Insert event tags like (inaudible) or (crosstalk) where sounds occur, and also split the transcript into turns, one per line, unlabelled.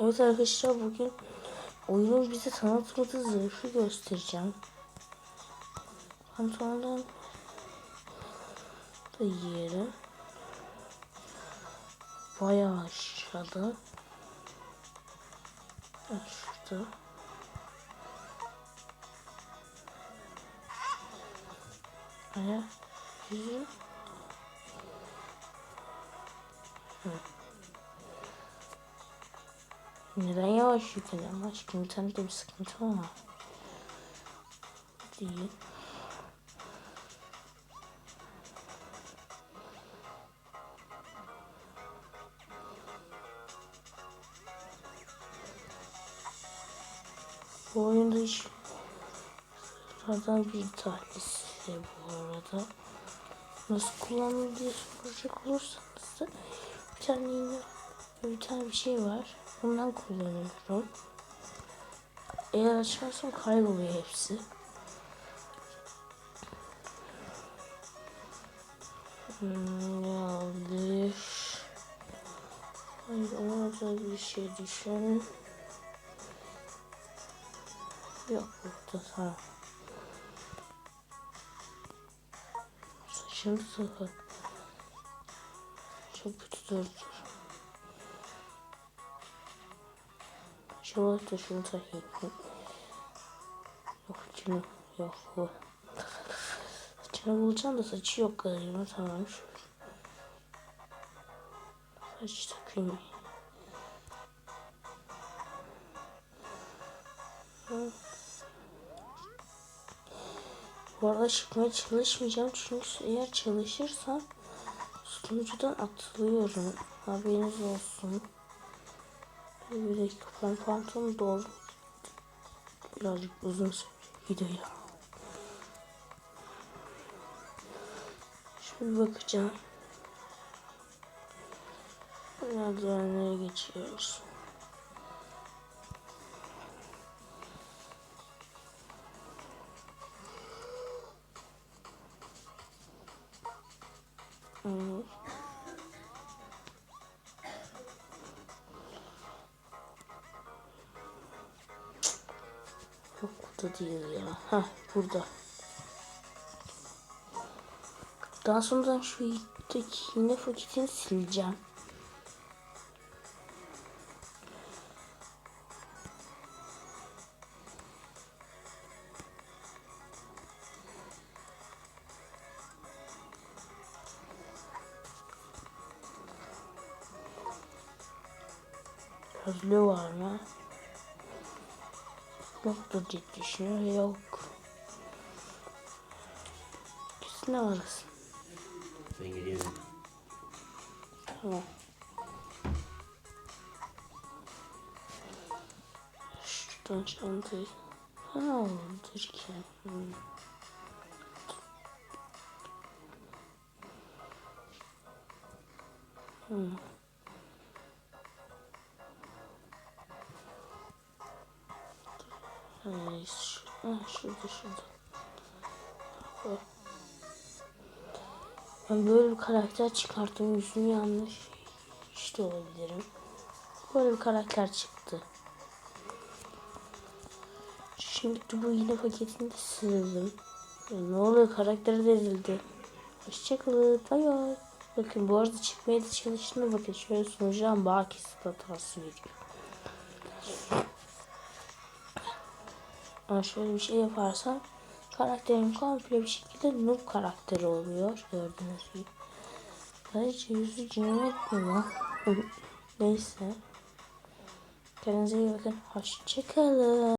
Evet arkadaşlar bugün oyunun bize tanıtmadığı zırhı göstereceğim. Pantolondan da yeri. Bayağı aşağıda. Şurada. Aya yüzü. Neden yavaş yükleniyor? Aşkım de bir sıkıntı var. Değil. Bu oyunda hiç Sıradan bir tanesi bu arada. Nasıl kullanılır diye soracak olursanız da bir tane yine bir tane bir şey var. Bundan kullanıyorum. Eğer açarsam kayboluyor hepsi. Hmm, yanlış. Hayır ona da bir şey düşün. Yok burada tamam. Saçını sıkı. Çok kötü durdu. Şöyle de şunu takayım. Yok şunu yok bu. Saçını bulacağım da saçı yok galiba tamam. Saç takayım. Bu arada çıkmaya çalışmayacağım çünkü eğer çalışırsam sunucudan atılıyorum. Haberiniz olsun. Bir dakika ben pantolonu doğru birazcık uzun video ya. Şimdi bakacağım. Merdivenlere geçiyoruz. Hmm. Burada değil ya. Ha burada. Daha sonra şu yedek yine paketini sileceğim. Özlü var mı? Yoktur diye düşünüyor. Yok. Kesin arasın.
Ben geliyorum.
Tamam. Şuradan çantayı. Ha oldur ki. Hmm. Hmm. Şu, ah, şurada şurada. Ben böyle bir karakter çıkarttım. Yüzüm yanlış. İşte olabilirim. Böyle bir karakter çıktı. Şimdi de bu yine paketini de sildim. Ne oluyor karakter verildi. Hoşçakalın. Bay bay. Bakın bu arada çıkmaya da çalıştığımda bakın şöyle sunucudan bağ kesit hatası veriyor. Ama şöyle bir şey yaparsam karakterim komple bir şekilde noob karakteri oluyor. Gördüğünüz gibi. Sadece yüzü cimret mi? (laughs) Neyse. Kendinize iyi bakın. Hoşçakalın.